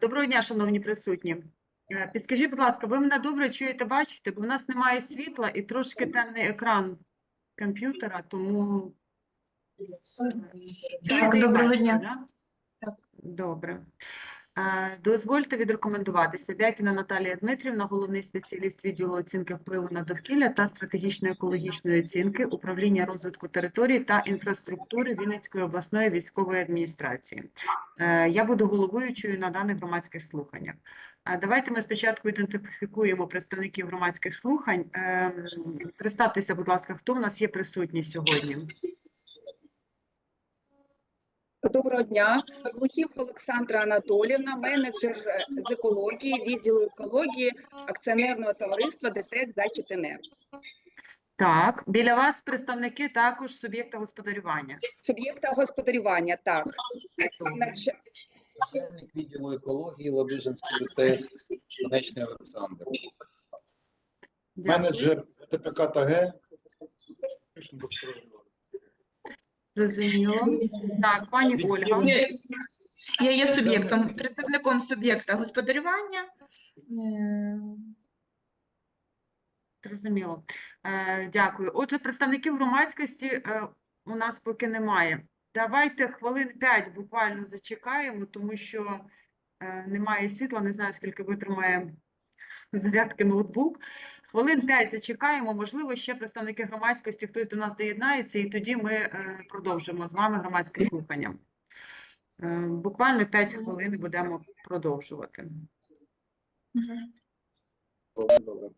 Доброго дня, шановні присутні. Е, Підскажіть, будь ласка, ви мене добре чуєте, бачите, бо в нас немає світла і трошки темний екран комп'ютера, тому і доброго дня. Так. Добре. Дозвольте відрекомендуватися. Бякіна Наталія Дмитрівна, головний спеціаліст відділу оцінки впливу на довкілля та стратегічної екологічної оцінки управління розвитку територій та інфраструктури Вінницької обласної військової адміністрації. Е, Я буду головуючою на даних громадських слуханнях. Давайте ми спочатку ідентифікуємо представників громадських слухань. Е, Представтеся, будь ласка, хто в нас є присутній сьогодні? Доброго дня. Глухів Олександра Анатолівна, менеджер е, з екології, відділу екології акціонерного товариства ДТЕК «Зачіпенерго». Так, біля вас представники також суб'єкта господарювання. Суб'єкта господарювання, так. Начальник відділу екології Ладижинської ТЕС Конечний Олександр. Дякую. Менеджер ТПК ТГ. Зрозуміло. Так, пані Ольга. Я, я є суб'єктом, представником суб'єкта господарювання. Е, Зрозуміло. Е, Дякую. Отже, представників громадськості е, у нас поки немає. Давайте хвилин 5 буквально зачекаємо, тому що е, немає світла, не знаю, скільки витримає зарядки ноутбук. Хвилин 5 зачекаємо, можливо, ще представники громадськості, хтось до нас доєднається, і тоді ми е, продовжимо з вами громадське слухання. Е, Буквально 5 хвилин будемо продовжувати. Добре, Добре,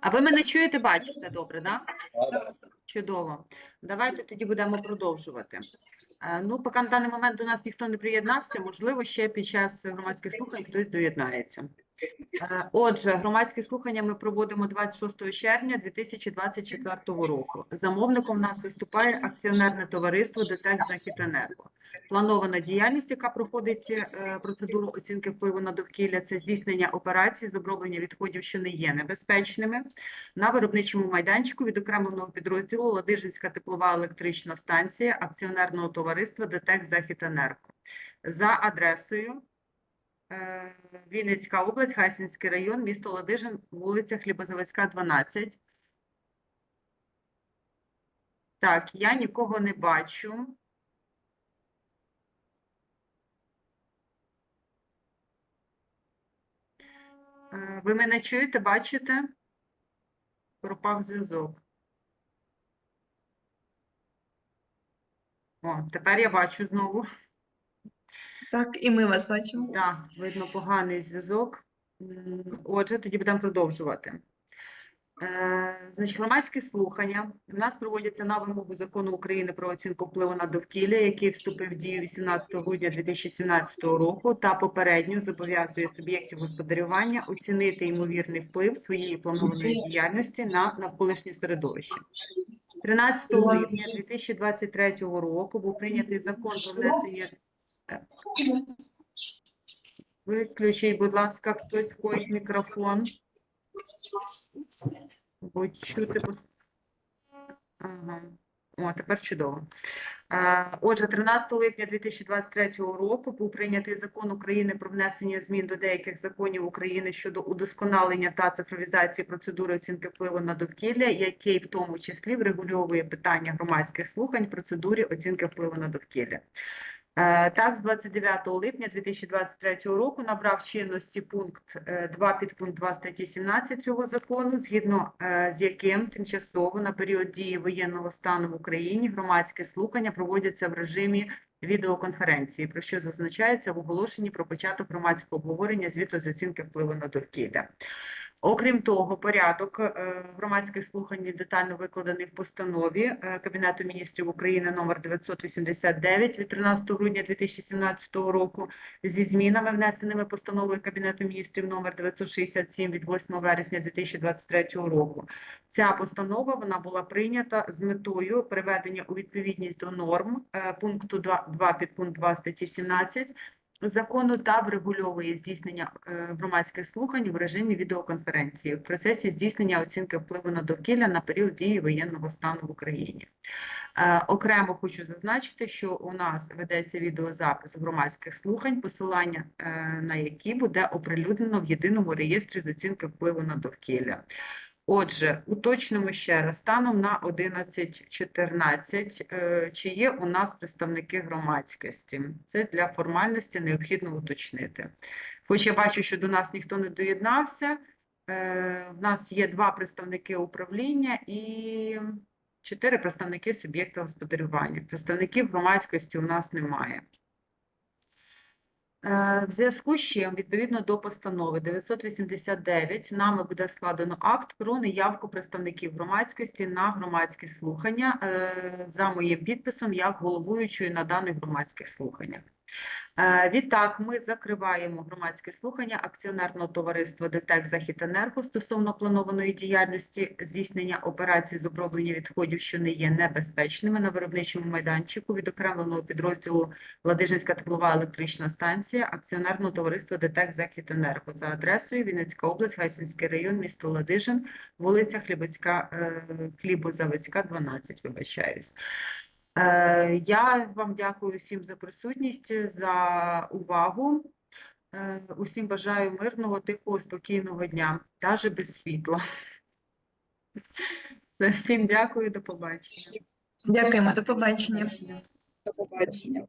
А ви мене чуєте, бачите добре, так? Да? Чудово. Давайте тоді будемо продовжувати. Е, Ну, поки на даний момент до нас ніхто не приєднався, можливо, ще під час громадських слухань хтось доєднається. Е, Отже, громадські слухання ми проводимо 26 червня 2024 року. Замовником у нас виступає акціонерне товариство ДТЕК «Західенерго». Планована діяльність, яка проходить е, процедуру оцінки впливу на довкілля, це здійснення операцій з оброблення відходів, що не є небезпечними, на виробничому майданчику відокремленого підрозділу Ладижинська теплова електрична станція акціонерного товариства ДТЕК «Західенерго» за адресою е, Вінницька область, Гайсинський район, місто Ладижин, вулиця Хлібозаводська, 12. Так, я нікого не бачу. Е, Ви мене чуєте, бачите? Пропав зв'язок. О, тепер я бачу знову. Так, і ми вас бачимо. Так, видно поганий зв'язок. Отже, тоді будемо продовжувати. Е, Значить, громадські слухання у нас проводяться на вимогу закону України про оцінку впливу на довкілля, який вступив в дію 18 грудня 2017 року, та попередньо зобов'язує суб'єктів господарювання оцінити ймовірний вплив своєї планованої діяльності на навколишнє середовище. 13 липня 2023 року був прийнятий закон про внесення Виключіть, будь ласка, хтось входить мікрофон. Бо чути. Ага. О, тепер чудово. Е, Отже, 13 липня 2023 року був прийнятий закон України про внесення змін до деяких законів України щодо удосконалення та цифровізації процедури оцінки впливу на довкілля, який в тому числі врегульовує питання громадських слухань процедурі оцінки впливу на довкілля. Е, Так, з 29 липня 2023 року набрав чинності пункт е, 2 підпункт 2 статті 17 цього закону, згідно е, з яким тимчасово на період дії воєнного стану в Україні громадські слухання проводяться в режимі відеоконференції, про що зазначається в оголошенні про початок громадського обговорення звіту з оцінки впливу на довкілля. Окрім того, порядок е, громадських слухань детально викладений в постанові е, Кабінету міністрів України номер 989 від 13 грудня 2017 року зі змінами, внесеними постановою Кабінету міністрів номер 967 від 8 вересня 2023 року. Ця постанова вона була прийнята з метою приведення у відповідність до норм е, пункту 2, 2 підпункт 2 статті 17 закону та врегульовує здійснення е, громадських слухань в режимі відеоконференції в процесі здійснення оцінки впливу на довкілля на період дії воєнного стану в Україні. Е, Окремо хочу зазначити, що у нас ведеться відеозапис громадських слухань, посилання е, на які буде оприлюднено в єдиному реєстрі з оцінки впливу на довкілля. Отже, уточнимо ще раз, станом на 11.14, е, чи є у нас представники громадськості? Це для формальності необхідно уточнити. Хоч я бачу, що до нас ніхто не доєднався, е, в нас є два представники управління і чотири представники суб'єкта господарювання. Представників громадськості у нас немає. Е, В зв'язку з чим, відповідно до постанови 989, нами буде складено акт про неявку представників громадськості на громадські слухання е, за моїм підписом як головуючої на даних громадських слуханнях. Е, Відтак, ми закриваємо громадське слухання акціонерного товариства ДТЕК «Західенерго» стосовно планованої діяльності здійснення операцій з оброблення відходів, що не є небезпечними на виробничому майданчику відокремленого підрозділу Ладижинська теплова електрична станція акціонерного товариства ДТЕК «Західенерго» за адресою Вінницька область, Гайсинський район, місто Ладижин, вулиця Хлібоцька, е, Хлібозаводська, 12, вибачаюсь. Е, Я вам дякую всім за присутність, за увагу. Е, Усім бажаю мирного, тихого, спокійного дня, навіть без світла. Всім дякую, до побачення. Дякуємо, до побачення. До побачення.